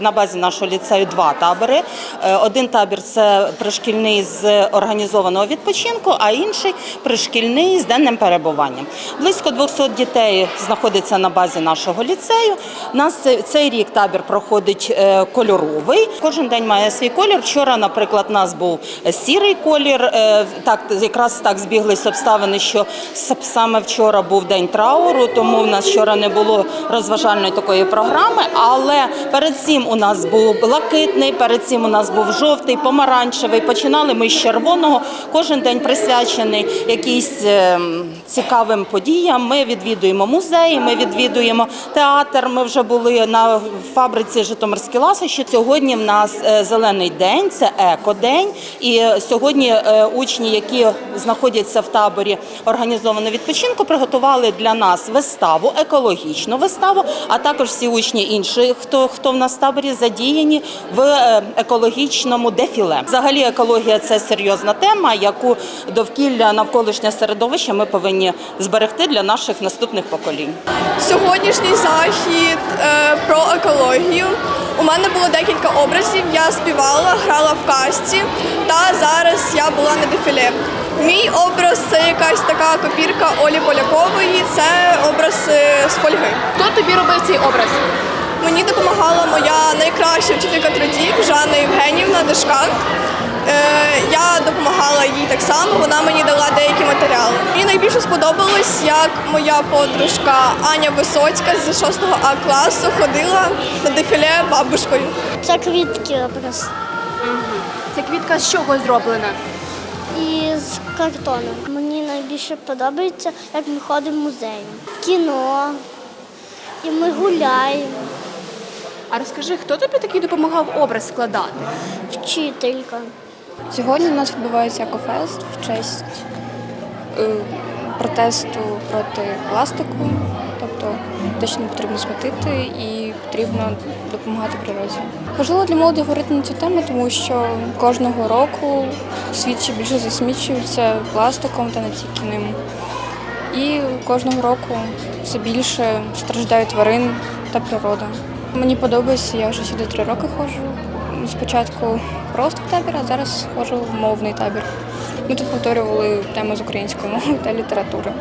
На базі нашого ліцею два табори. Е, Один табір це пришкільний з організованого відпочинку, а інший пришкільний з денним перебуванням. Близько 200 дітей знаходиться на базі нашого ліцею. Нас цей- рік табір проходить е, кольоровий. Кожен день має свій колір. Вчора, наприклад, у нас був сірий колір. Е, Так якраз так збіглись обставини, що саме вчора був день трауру, тому в нас вчора не було розважальної такої програми. Але перед цим у нас був блакитний, перед цим у нас був жовтий, помаранчевий. Починали ми з червоного. Кожен день присвячений якійсь ем, цікавим подіям. Ми відвідуємо музеї, ми відвідуємо театр. Ми вже були на фабриці Житомирські ласощі. Сьогодні в нас е, зелений день, це екодень. І е, сьогодні е, учні, які знаходяться в таборі організованого відпочинку, приготували для нас виставу, екологічну виставу, а також всі учні інші, хто хто в нас в таборі задіяні в е, екологічному дефіле. Взагалі, екологія це серйозна тема, яку довкілля навколишнє середовище ми повинні зберегти для наших наступних поколінь. Сьогоднішній захід е, про екологію. У мене було декілька образів. Я співала, грала в касті, та зараз я була на дефіле. Мій образ це якась така копірка Олі Полякової. Це образ е, з фольги. Хто тобі робив цей образ? Мені допомагала моя найкраща вчителька трудів Жанна Євгенівна Дешкан. Е, Я допомагала їй так само, вона мені дала деякі матеріали. Мені найбільше сподобалось, як моя подружка Аня Висоцька з 6 А класу ходила на дефіле бабушкою. Це квітки образ Ця квітка з чого зроблена? із картону. Мені найбільше подобається, як ми ходимо в музеї, в кіно, і ми гуляємо, Розкажи, хто тобі такий допомагав образ складати? вчителька. Сьогодні у нас відбувається екофест в честь е, протесту проти пластику. Тобто не потрібно смітити і потрібно допомагати природі. Важливо для молоді говорити на цю тему, тому що кожного року світ ще більше засмічується пластиком та не тільки ним. І кожного року все більше страждають тварин та природа. Мені подобається, я вже сюди три роки ходжу. Спочатку просто в табір, а зараз ходжу в мовний табір. Ми тут повторювали теми з української мови та літератури.